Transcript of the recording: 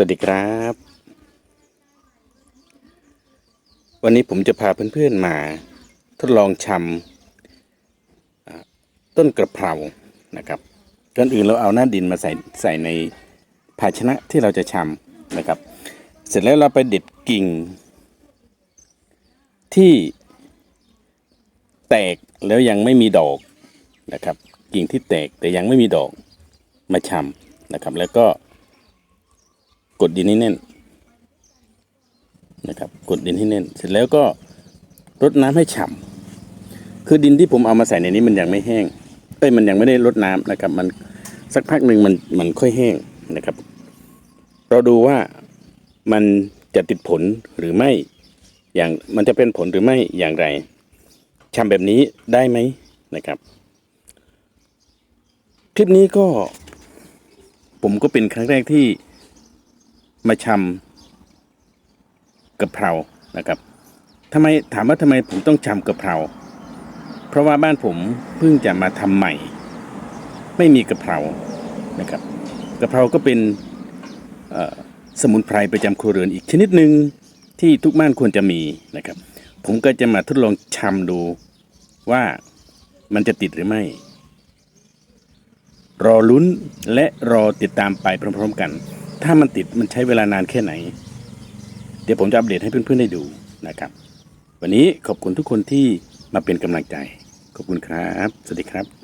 สวัสดีครับ วันนี้ผมจะพาเพื่อนๆมา ทดลองชำต้นกระเพรานะครับก่อนอื่นเราเอาหน้าดินมาใส่ใส่ในภาชนะที่เราจะชำนะครับ เสร็จแล้วเราไปเด็ดกิ่ง ที่แตกแล้วยังไม่มีดอกนะครับ กิ่งที่แตกแต่ยังไม่มีดอกมาชำนะครับ แล้วก็ กดดินให้แน่นนะครับ กดดินให้แน่น เสร็จแล้วก็รดน้ำให้ฉ่ำคือดินที่ผมเอามาใส่ในนี้มันยังไม่แห้งเอ้ยมันยังไม่ได้รดน้ำนะครับ มันสักพักหนึ่งมันมันค่อยแห้งนะครับ เราดูว่ามันจะติดผลหรือไม่อย่างมันจะเป็นผลหรือไม่อย่างไรชำแบบนี้ได้ไหมนะครับ คลิปนี้ก็ผมก็เป็นครั้งแรกที่ มาชำกะเพรานะครับทำไมถามว่าทำไมผมต้องชำกะเพรา เพราะว่าบ้านผมเพิ่งจะมาทำใหม่ ไม่มีกะเพรานะครับกะเพราก็เป็นสมุนไพรประจำครัวเรือนอีกชนิดหนึ่งที่ทุกบ้านควรจะมีนะครับ ผมก็จะมาทดลองชำดูว่ามันจะติดหรือไม่ รอลุ้นและรอติดตามไปพร้อมๆกัน ถ้ามันติดมันใช้เวลานานแค่ไหน เดี๋ยวผมจะอัปเดตให้เพื่อนๆได้ดูนะครับ วันนี้ขอบคุณทุกคนที่มาเป็นกำลังใจ ขอบคุณครับ สวัสดีครับ